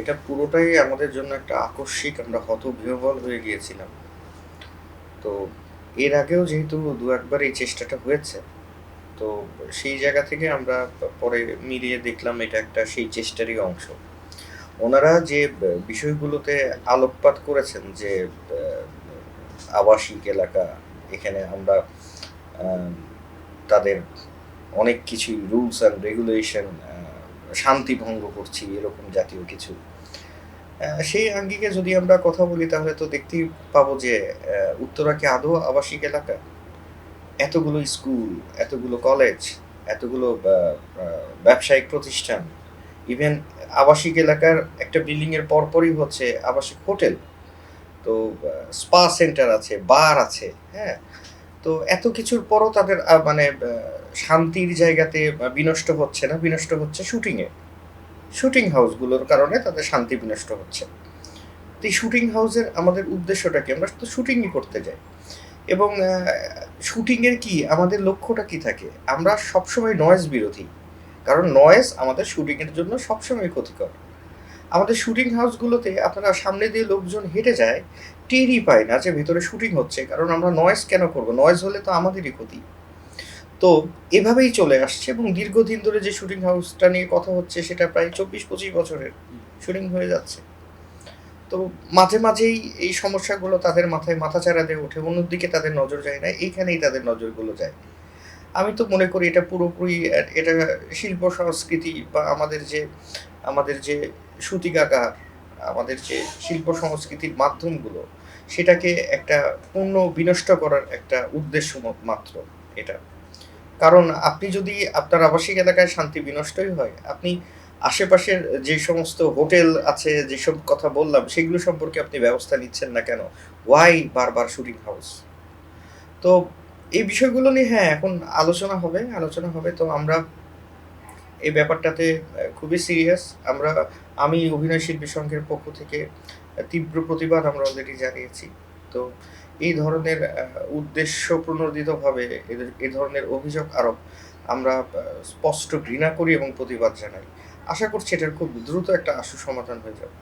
এটা পুরোটাই আমাদের জন্য একটা আকস্মিক আমরা হতবিহ্বল হয়ে গিয়েছিলাম। তো এর আগেও যেহেতু দু একবার এই চেষ্টাটা হয়েছে, তো সেই জায়গা থেকে আমরা পরে মিলিয়ে দেখলাম এটা একটা সেই চেষ্টারই অংশ। ওনারা যে বিষয়গুলোতে আলোকপাত করেছেন যে আবাসিক এলাকা, এখানে আমরা তাদের অনেক কিছুই রুলস অ্যান্ড রেগুলেশন শান্তি ভঙ্গ করছি, এরকম জাতীয় কিছু। সেই আঙ্গিকে যদি আমরা কথা বলি, তাহলে তো দেখতেই পাবো যে উত্তরা কি আদৌ আবাসিক এলাকা? এতগুলো স্কুল, এতগুলো কলেজ, এতগুলো ব্যবসায়িক প্রতিষ্ঠান, ইভেন আবাসিক এলাকার একটা বিল্ডিং এর পরপরই হচ্ছে আবাসিক হোটেল। তো স্পা সেন্টার আছে, বার আছে হ্যাঁ? তো এত কিছুর পরও তাদের মানে শান্তির জায়গাতে বিনষ্ট হচ্ছে না, বিনষ্ট হচ্ছে শুটিংয়ে শুটিং হাউসগুলোর কারণে তাদের শান্তি বিনষ্ট হচ্ছে। তো এই শুটিং হাউসের আমাদের উদ্দেশ্যটা কি? আমরা তো শুটিংই করতে যাই। এবং শুটিংয়ের কি, আমাদের লক্ষ্যটা কি থাকে? আমরা সবসময় নয়েজ বিরোধী। কারণ নয়েজ আমাদের শুটিংয়ের জন্য সবসময় ক্ষতিকর। আমাদের শুটিং হাউসগুলোতে আপনারা সামনে দিয়ে লোকজন হেঁটে যায়, টেরই পায় না যে ভেতরে শুটিং হচ্ছে, কারণ আমরা নয়েজ কেন করব? নয়েজ হলে তো আমাদেরই ক্ষতি। তো এভাবেই চলে আসছে এবং দীর্ঘদিন ধরে যে শুটিং হাউসটা নিয়ে কথা হচ্ছে, সেটা প্রায় চব্বিশ পঁচিশ বছরের শুটিং হয়ে যাচ্ছে। তো মাঝে মাঝেই এই সমস্যাগুলো তাদের মাথায় মাথা চারা দিয়ে ওঠে, অন্যদিকে তাদের নজর যায় না, এইখানেই তাদের নজরগুলো যায়। আমি তো মনে করি এটা পুরোপুরি, এটা শিল্প সংস্কৃতি বা আমাদের যে আমাদের যে সুতিকাগার আমাদের যে শিল্প সংস্কৃতির মাধ্যমগুলো, সেটাকে একটা পূর্ণ বিনষ্ট করার একটা উদ্দেশ্য মাত্র এটা। কারণ আপনি যদি আপনার আবাসিক এলাকায় শান্তি বিনষ্টই হয়, আপনি আশেপাশের যে সমস্ত হোটেল আছে যেসব কথা বললাম, সেগুলো সম্পর্কে আপনি ব্যবস্থা নিচ্ছেন না কেন? ওয়াই বারবার শুটিং হাউস তো এই বিষয়গুলো নিয়ে হ্যাঁ এখন আলোচনা হবে আলোচনা হবে। তো আমরা এই ব্যাপারটাতে খুবই সিরিয়াস আমরা, আমি অভিনয় শিল্পী সংঘের পক্ষ থেকে তীব্র প্রতিবাদ আমরা অলরেডি জানিয়েছি। তো এই ধরনের উদ্দেশ্য প্রণোদিতভাবে এদের এই ধরনের অভিযোগ, আরোপ আমরা স্পষ্ট ঘৃণা করি এবং প্রতিবাদ জানাই। আশা করছি এটার খুব দ্রুত একটা আশু সমাধান হয়ে যাবে।